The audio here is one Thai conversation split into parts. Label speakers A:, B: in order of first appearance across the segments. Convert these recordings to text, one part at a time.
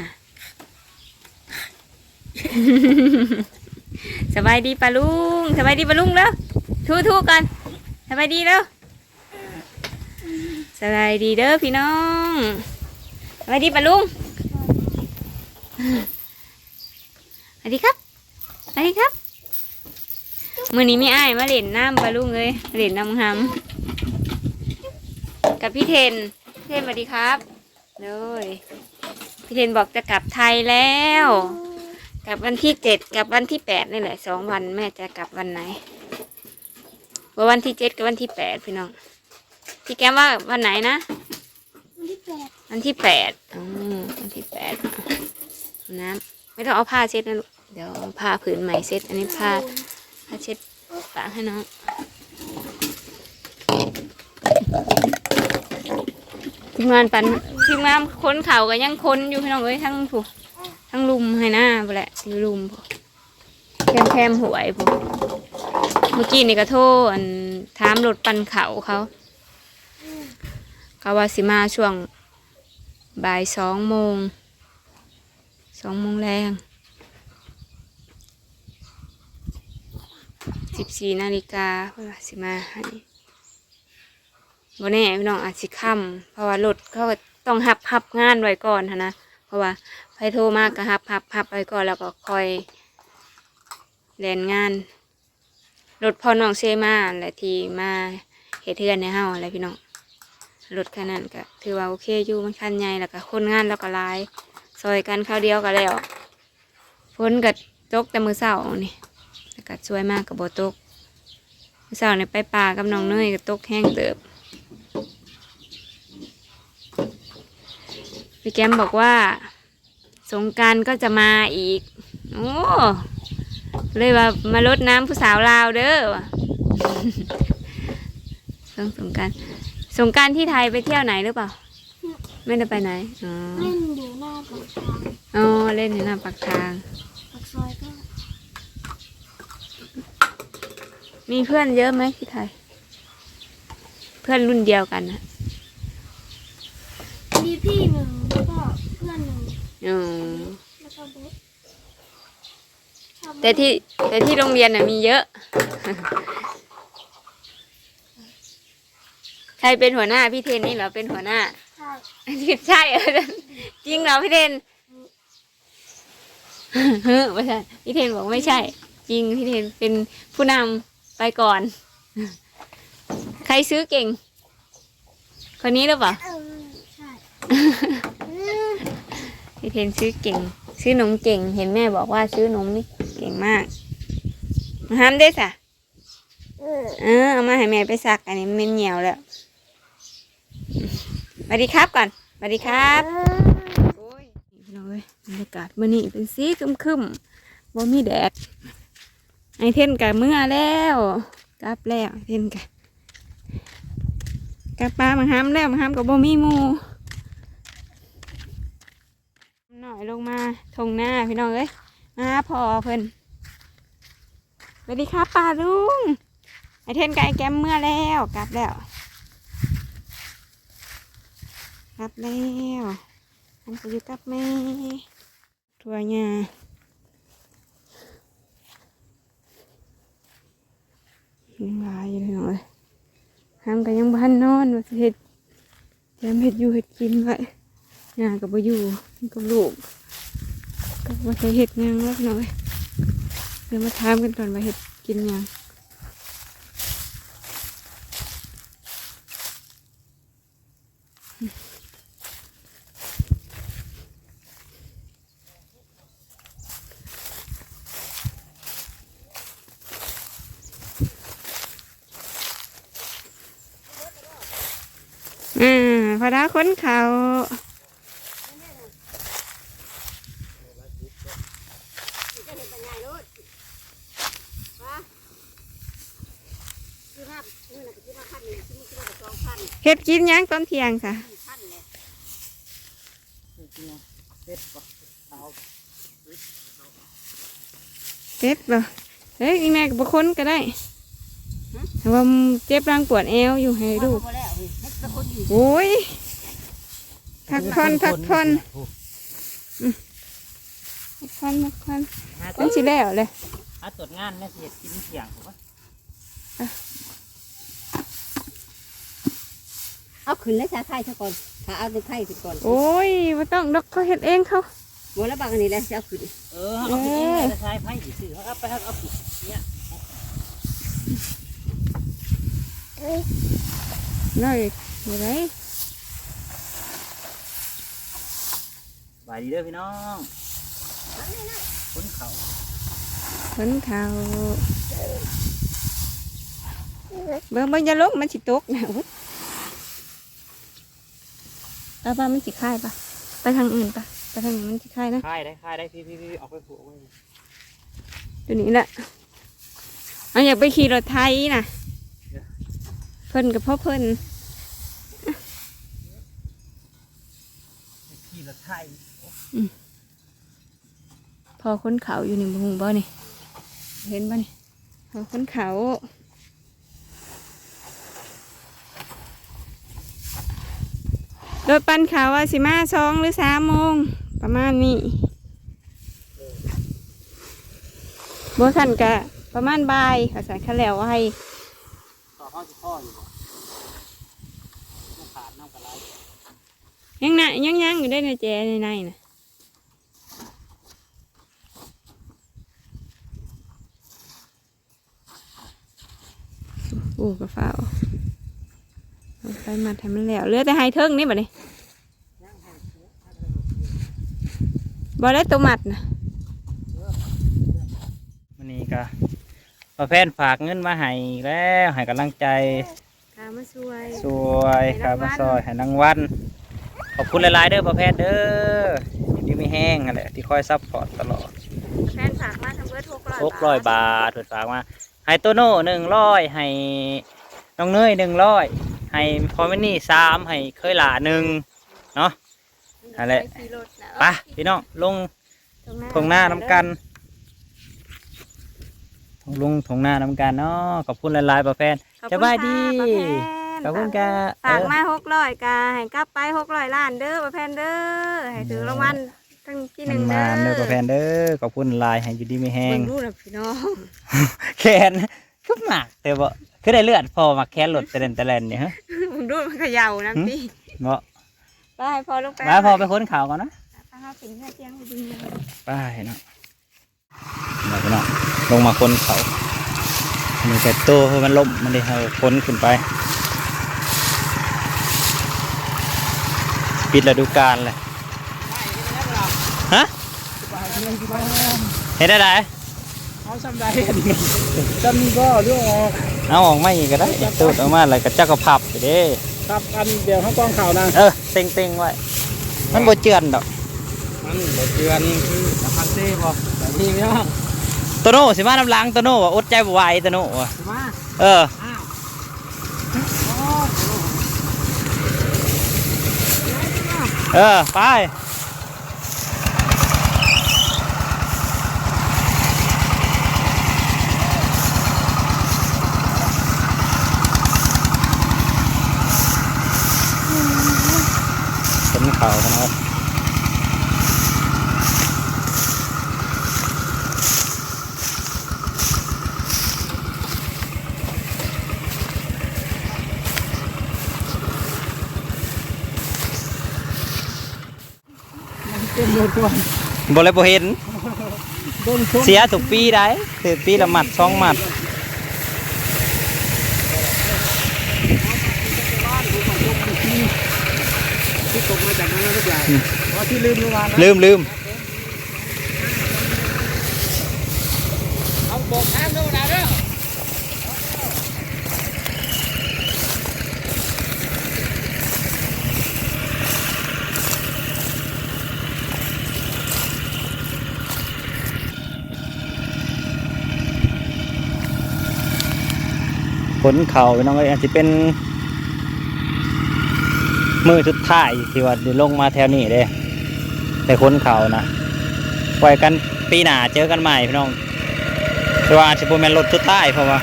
A: นะสบายดีปะลุงสบายดีปะลุงแล้วทูทูๆกันสบายดีแล้วสบายดีเด้อพี่น้องสบายดีปะลุงสวัสดีครับสวัสดีครับมือนี้ไม่อ้ายมาเล่นน้ำปะลุงเลยเล่นน้ำหำกับพี่เทนเทนสวัสดีครับเลย พี่เทนบอกจะกลับไทยแล้ว กลับวันที่เจ็ดกลับวันที่แปดนี่แหละสองวันแม่จะกลับวันไหนว่าวันที่เจ็ดกับวันที่แปดพี่น้อง พี่แก้มว่าวันไหนนะ
B: วันที่แปด
A: วันที่แปดอ๋อวันที่แปดน้ำไม่ต้องเอาผ้าเช็ดนะลูกเดี๋ยวเอาผ้าผืนใหม่เช็ด อันนี้ผ้าผ้าเช็ดปากให้น้อง ทีมงานปันทีมงานค้นเขากันยังค้นอยู่พี่น้องเอ้ยทั้งผู้ทั้งลุมให้หน้าไปแหละอยู่ลุมพวกแคมแคมหวยพวกเมื่อกี้นี่ก็โทษอันถามรถปันเขาเขาเขาว่าสิมาช่วงบ่ายสองโมงสองโมงแรงสิบสี่นาฬิกาเพื่อสิมาให้ บ่แน่พี่น้องอาจสิค่ำเพราะว่ารถเขาก็ต้องหับหับงานไว้ก่อนหั้นนะเพราะว่าไฟโทรมากก็หับหับหับไว้ก่อนแล้วก็คอยแลนงานรถพอน้องเซมาแหละที่มาเฮ็ดเทือนในเฮาอะไรพี่น้องรถคันนั้นก็ถือว่าโอเคอยู่มันคันใหญ่แล้วก็คนงานแล้วก็ลายซอยกันข้าวเดียวก็แล้วฝนก็ตกแต่มือเสาร์นี่แล้วก็ช่วยมากกับโบตกมือเสาร์นี่ไปป่ากับน้องเนยก็ตกแห้งเติบ พี่แก้มบอกว่า สงกรารก็จะมาอีก โอ้เลยว่ามาลดน้ำผู้สาวลาวเด้อว่ะต้องสงกรารสงกรารที่ไทยไปเที่ยวไหนหรือเปล่า ไม่ได้ไปไหนอ๋อ
B: เล่นอยู่หน้าปากทาง
A: อ๋อเล่นอยู่หน้าปากทาง
B: ปากซอยก็
A: มีเพื่อนเยอะไหมที่ไทย เพื่อนรุ่นเดียวกันนะ
B: มีพี่หนึ่ง แล้วก็เพื่อนหนึ่ง
A: อ๋อ
B: แล้วก็เบ๊ชอบ
A: แต่ที่แต่ที่โรงเรียนน่ะมีเยอะ ใครเป็นหัวหน้าพี่เทนนี่เหรอเป็นหัวหน้า
B: ใช่
A: ใช่เออจริงเหรอพี่เทนเฮ้อไม่ใช่พี่เทนบอกไม่ใช่ จริงพี่เทนเป็นผู้นำไปก่อน ใครซื้อเก่ง คนนี้หรือเปล่า
B: เออใช่
A: พี่เทนซื้อเก่ง ซื้อนมเก่ง เห็นแม่บอกว่าซื้อนมนี่เก่งมากมาห้ามได้สะ
B: เออ
A: เออเอามาให้แม่ไปซัก อันนี้มันเหนียวแล้วสวัสดีครับก่อนสวัสดีครับโอ้ยพี่น้องเอ้ยบรรยากาศมื้อนี้เป็นสีครึมๆบ่มีแดดไอเทนกับเมื่อแล้วกลับแล้วไอเทนกับกลับปลามาห้ามแล้วมาห้ามกับบ่มีหมูห น่อยลงมาทงหน้าพี่น้องเอ้ยมาพอเพิ่นสวัสดีครับป้าลุงไอเทนกับไอแกมเมื่อแล้วกลับแล้วกลับแล้วมันจะอยู่กับแม่ทัวหญ้ายังหลายอยู่เลยน้องเอ้ยห้ามกันยังบ้านนอนว่าเห็ดแจมเห็ดอยู่เห็ดกินไว้ หญ้ากับบ่อยู่กับลูกก็ว่าใส่เห็ดหยังแล้วพี่น้อยเดี๋ยวมาถามกันก่อนว่าเห็ดกินยังอ่าพอดาค้นเขา เฮ็ดกินหยังตอนเที่ยงค่ะเฮ็ดบ่เฮ้ยอีแม่ก็บ่ค้นก็ได้แต่ว่าเจ็บรังปวดเอวอยู่ให้ลูกโอ้ยพักผ่อนพักผ่อนมักควันมักควัน
C: หา
A: มันสิแล้วเลย
C: หาตรวจงานแล้วสิเฮ็ดกินเที่ยงผมว่า
B: เอาขึ้นแล้วชาไข่ซะก่อนถ้าเอาตัวไข่ซะก่อน
A: โอ้ยบ่ต้องดอกเขาเฮ็ดเองเขา
B: บัวแล้วบางอันนี้แหละจะเอาขึ้น
C: เออเอาไปเองจะใช้ไผ่สิซื้อเอาไปเอาเอาผิดเนี่ย
A: น้อยบ่ได้
C: บายดีเด้อพี่น้องคนเขา
A: เพิ่นเขาเบิ่งเบิ่งอย่าลงมันสิตกนะ อุ๊ยเอาป่ะมันสิคายป่ะไปทางอื่นป่ะไปทางนี้มันสิคายนะ
C: ค่ายได้ค่ายได้พี่พี่พี่ออกไปผูกไว้
A: ตัวนี้แหละเอาอยากไปขี่รถไทยนะเพิ่นกับพ่อเพิ่น
C: ขี่รถไทย
A: พอคนเขาอยู่นี่บุงบ่นี่เห็นบ่นี่พอคนเขา รถปันเขาว่าสิมาสองหรือสามโมง ประมาณนี้บ่ทันกะประมาณบ่ายเขาใส่ข้าวแล้วไว้
C: ต่อข้อสิข้ออยู่บ่น้ำขาดน้ำกระไร
A: ยังนะยังยังอยู่ได้ในแจในในนะโอ้กระเป๋าเอา ไปมาทำมันแล้วเหลือแต่ไฮเทิงนี่บ่นี่บ่ได้ตัวหมัดนะ
C: มันนี่ก็พอแฟนฝากเงินมาให้อีกแล้วให้กำลังใจ
A: ขามาช่วย
C: สวยครับมาซอยให้นางวันขอบคุณหลายๆเด้อพ่อแพทย์เด้อยินดีไม่แห้งนั่นแหละที่คอยซัพพอร์ตตลอด
A: แฟนฝากมาทำเบิร์ดหกร้อย
C: หกร้อยบาทถูกฝากมาให้โตโน่หนึ่งร้อยให้น้องเนยหนึ่งร้อย ให้พอมินี่สามให้เคยหลาหนึ่งเนาะนั่นแหละไปพี่น้องลงทงหน้าน้ำกันลงทงหน้าน้ำกันเนาะขอบคุณหลายๆพ่อแฟนสบายดีขอบคุณกะ
A: ฝากมาหกร้อยกาให้กลับไปหกร้อยล้านเด้อประแพนเด้อให้ถือรางวัลทั้งที่ห
C: มั
A: นึ่
C: น
A: ง
C: มา
A: เด้
C: เด้อ
A: อ
C: พ่อแฟนเด้อขอบคุณหลายให้อยู่ดีไม่แห้
A: เบิ่
C: ง
A: งดูนะพี่น้อง
C: แขนคือหมักแต่บ่ คือได้เลือดพอหมักแขนหลุดแต่เล่นแต่เล่นเนี่ยฮะ
A: ผมดูมันเขย่านะพี่
C: เนาะ
A: ไปให้พอลูกไป
C: มาพอไปค้นข่าวก่อนนะ
A: ไปหาสิ่งที่เตียงไปดึงเลย
C: ไปเนาะเดี๋ยวพี่น้องลงมาค้นเขามันแต่โตเพราะมันล่มมันได้เอาค้นขึ้นไป ปิดฤดูกาลเลยฮะเห็นได้ไหม
D: เอาซ้ำใดอันนี้ซ้ำนี้ก็เรื่องออก
C: เอาออกมาอีกก็ได้ตูดออกมาอะไรก็เจ้าก็พับไปเด้
D: ครับอันเดียวข้างกองข่าวนะ
C: เออเต็งเต็งๆไว้มันบ่เจือนดอก
D: มันบ่เดือนคือสะพันเต้บ่แบบนี้ไม่ต้อง
C: โตโน่สิมาน้ำล้างโตโน่ว่าอดใจบ่ไหวโตโน่ว่ะ
D: มา
C: เออ
D: อ้าว
C: เออ ไป เป็นเขานะครับ
D: มันเต็มรถก่อน
C: บ่เลยบ่เห็น
D: โดนชุบ
C: เสียทุกปีได้ถือปีละหมัดสองหมัด
D: ตกมาจากนั้นหรือเปล่าเพราะที่ลืมเมื่อวาน
C: ลืมลืม
D: เอาบอกน้ำเด้อนะเด้อ
C: ขนเข่าไปน้องเอ้ยอาจจะเป็น มือสุดท้ายที่ว่าได้ลงมาแถวนี้เด้แต่ขนเข่านะไว้กันปีหน้าเจอกันใหม่พี่น้องแต่ว่าอาจจะเป็นรถสุดท้ายเพราะว่า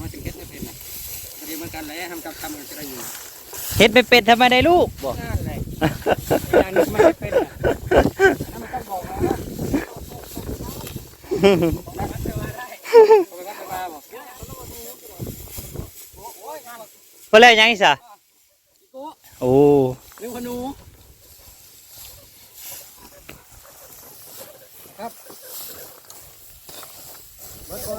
D: มาจกันแหละทำกับคำกันจะได้อยู่
C: เฮ็ดไปเป็ดทำไมได้ลูกบอก
D: นั่นแหละอย่างนี้มันไม่เป็น
C: เพื่ออะไรยังอีกสะโอ้
D: เรื่องพนูครับรถตัว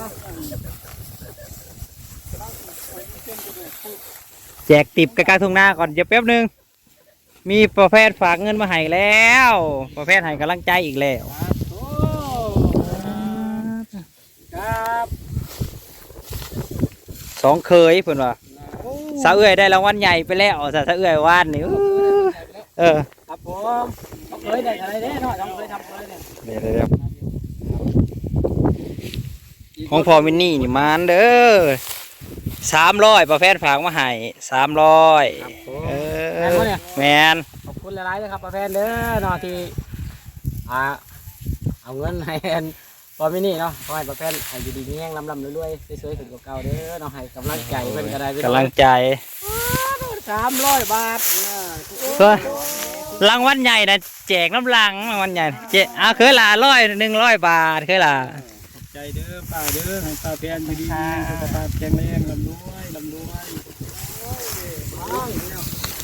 C: แจกติบกลางทุ่งนาก่อนเดี๋ยวแป๊บหนึง มีประเภทฝากเงินมาให้แล้ว ประเภทให้กำลังใจอีกแล้ว
D: ครับโอ้ครับ
C: สองเคยเพิ่นว่า
D: โอ้
C: สาวเอื้อยได้รางวัลใหญ่ไปแล้วสาวสาวเอื้อยวานนี่อู้เออ
D: ครับผมทำเคยได้อะไรเด้หน่อยทำเคยทำเคยเนี่ย
C: เดี๋ยวเดี๋ยวเดี๋ยวของพ่อมินนี่นี่มานเด้อสามร้อยประเภทฝากมาให้สามร้อยเออแมน
D: ขอบคุณหลายๆเลยครับป้าแฟนเด้อเนาะที่อ่าเอาเงินให้แอน พอมินี่เนาะขอให้ป้าแฟนให้อยู่ดีมีแห้งลำลำรวยๆสวยๆขึ้นกว่าเก่าเด้อเนาะให้กำลังใจเพิ่นก็ได้พี่น้อง
C: กำลังใจ
D: สามร้อยบาท
C: เพื่อรางวัลใหญ่นะแจกน้ำลังรางวัลใหญ่เจอะเคยละร้อยหนึ่งร้อยบาทเคยละ
D: ใจเด้อป้าเด้อให้ป้าแฟนอยู่ดีมีสุขภาพแข็งแรงลำรวยลำรวย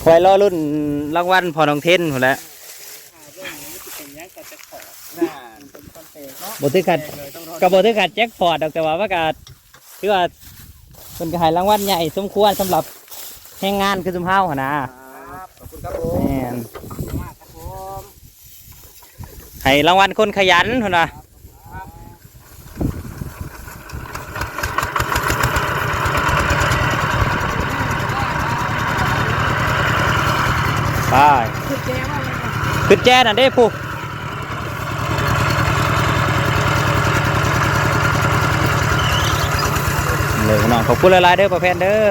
C: คอยรอรุ่นรางวัลพอน้องเทนหมดแล้ว บทึกขัด
D: เลยต้องรอ
C: กับบทึกขัดแจ็คพอตดอกแต่ว่าว่ากาคือว่าเป็นกระหายรางวัลใหญ่สมควรสำหรับแห่งงานคือสุมเฮาหนนะครับ
D: ขอบคุณครับผม
C: แม่น
D: มากครับผม
C: ให้รางวัลคนขยันหนนะไปขึ้นแจ้น่ะเด้ผู้ เลยน้องขอบคุณหลายๆเด้อประเพนเด้อ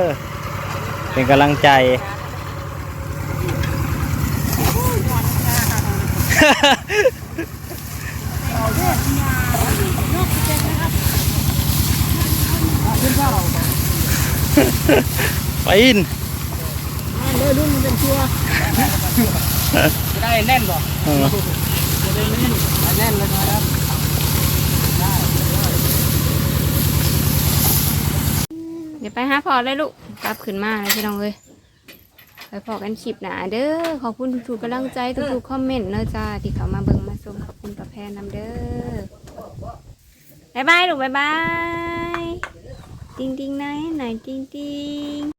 C: เป็นกำลังใจไปอิน
D: เลยลุงเป็นชัวจะได้แน่นบ่
C: เออ
D: จะได้แน่นแน่นเลยนะครับ
A: เดี๋ยว ไปหาพอเลยลูกกลับขึ้นมาแล้วพี่น้องเลยไปพอกันคลิปหนาเด้อขอบคุณทุกๆกำลังใจทุกๆคอมเมนต์เนอะจ้าที่เขามาเบิ่งมาชมขอบคุณประแพนนำเด้อบายบายลูกบายบายจริงๆนะไหนจริงๆ